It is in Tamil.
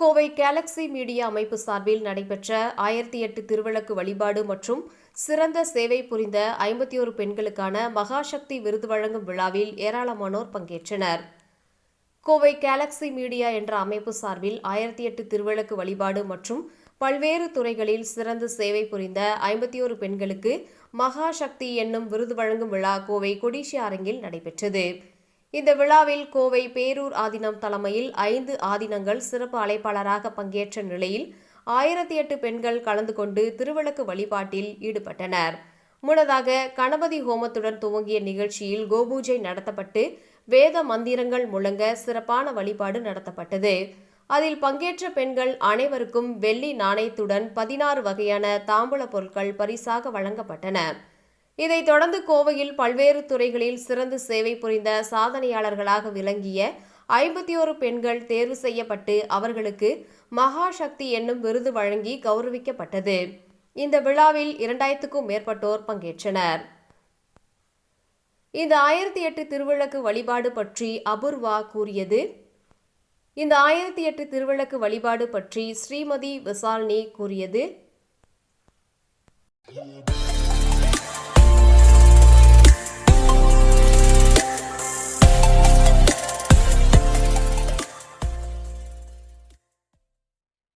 கோவை கேலக்ஸி மீடியா அமைப்பு சார்பில் நடைபெற்ற ஆயிரத்தி எட்டு திருவிளக்கு வழிபாடு மற்றும் சிறந்த சேவை புரிந்த ஐம்பத்தி ஒரு பெண்களுக்கான மகாசக்தி விருது வழங்கும் விழாவில் ஏராளமானோர் பங்கேற்றனர். கோவை கேலக்ஸி மீடியா என்ற அமைப்பு சார்பில் ஆயிரத்தி எட்டு திருவிளக்கு வழிபாடு மற்றும் பல்வேறு துறைகளில் சிறந்த சேவை புரிந்த ஐம்பத்தி ஒரு பெண்களுக்கு மகாசக்தி என்னும் விருது வழங்கும் விழா கோவை கொடிஷி அரங்கில் நடைபெற்றது. இந்த விழாவில் கோவை பேரூர் ஆதீனம் தலைமையில் ஐந்து ஆதீனங்கள் சிறப்பு அழைப்பாளராக பங்கேற்ற நிலையில் ஆயிரத்தி எட்டு பெண்கள் கலந்து கொண்டு திருவிளக்கு வழிபாட்டில் ஈடுபட்டனர். முன்னதாக கணபதி ஹோமத்துடன் துவங்கிய நிகழ்ச்சியில் கோபூஜை நடத்தப்பட்டு வேத மந்திரங்கள் முழங்க சிறப்பான வழிபாடு நடத்தப்பட்டது. அதில் பங்கேற்ற பெண்கள் அனைவருக்கும் வெள்ளி நாணயத்துடன் பதினாறு வகையான தாம்பூல பொருட்கள் பரிசாக வழங்கப்பட்டன. இதைத் தொடர்ந்து கோவையில் பல்வேறு துறைகளில் சிறந்து சேவை புரிந்த சாதனையாளர்களாக விளங்கிய ஐம்பத்தி ஒரு பெண்கள் தேர்வு செய்யப்பட்டு அவர்களுக்கு மகாசக்தி என்னும் விருது வழங்கி கௌரவிக்கப்பட்டது. இந்த விழாவில் இரண்டாயிரத்துக்கும் மேற்பட்டோர் பங்கேற்றனர். இந்த ஆயிரத்தி எட்டு திருவிளக்கு வழிபாடு பற்றி அபூர்வா கூறியது இந்த ஆயிரத்தி எட்டு திருவிளக்கு வழிபாடு பற்றி ஸ்ரீமதி விசால்னி கூறியது